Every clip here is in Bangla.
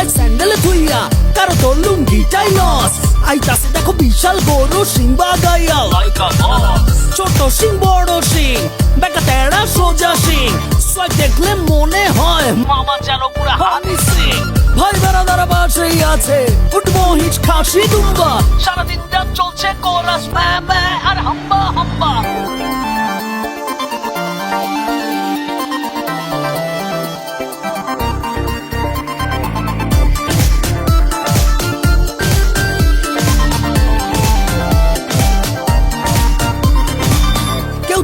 দৌড়ায় স্যান্ডেল ধুইয়া কারও তোর লুঙ্গিটাই লস আইতাছে দেখো বিশাল গরু সিংবা গাইয়া ছোট সিং বড় সিং বেকা তেড়া সোজা সিং সোয়াগ দেখলে মনে হয় মামা যেন পুরা হানি সিং ভাই বেড়াদারা বাসেই আছে উঠবো হিচ খাসি দুম্বা। সারাদিন চলছে কোরাস ম্যা।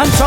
আইলো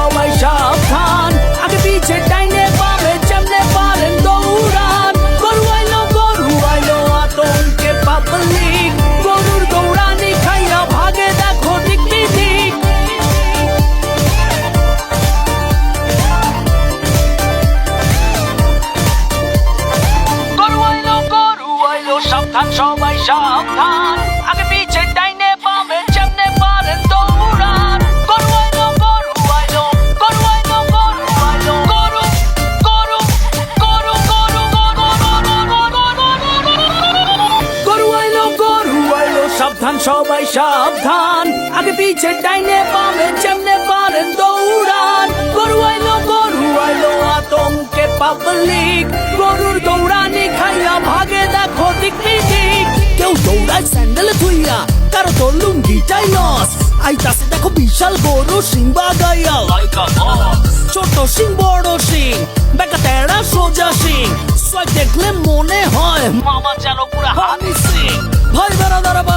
সবাই সাবধান। আগে পিছে ডাইনে বামে যেমনে পারেন দৌড়ান। গরু আইলো গরু আইলো আতঙ্কে পাবলিক গরুর দৌড়ানি খাইয়া ভাগে দেখো দিক দিক কেউ দৌড়ায় স্যান্ডেল ধুইয়া, কারও তোর লুঙ্গিটাই লস আইতাছে দেখো বিশাল গরু সিংবা গাইয়া। লাইকা ছোট সিং বড় সিং বেকা তেড়া সোজা সিং সোয়াগ দেখলে মনে হয় মামা যেন পুরা হানি সিং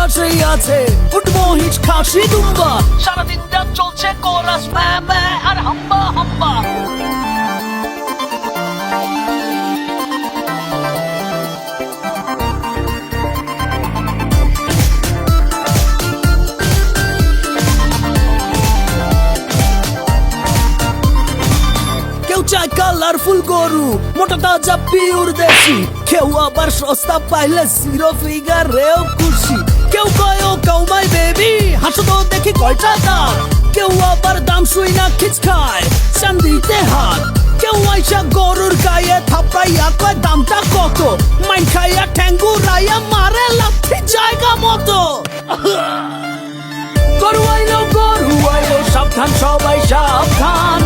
ভাই আছে। উঠবো হিচ খাসি দুম্বা। সারাদিন রাত চলছে কোরাস ম্যা ম্যা আর হাম্বা হাম্বা। কেউ চায় কালারফুল গরু মোটা তাজা পিওর দেশি। কেউ আবার সস্তা পাইলে জিরো ফিগার রেও খুশি। কেউ কয়, ও কাউমাই বেবি হাসো তো দেখি কয়টা দাম কেউ আবার দাম শুই না খিচ খায় চান্দিতে হাত। কেউ আইসা গরুর গায়ে থাপড়াইয়া কয়, দামটা কত? মাইন খাইয়া ঠ্যাঙ্গু রাইয়া মারে লাথি জায়গা মতো। গরু আইলো গরু আইলো, সাবধান, সবাই সাবধান।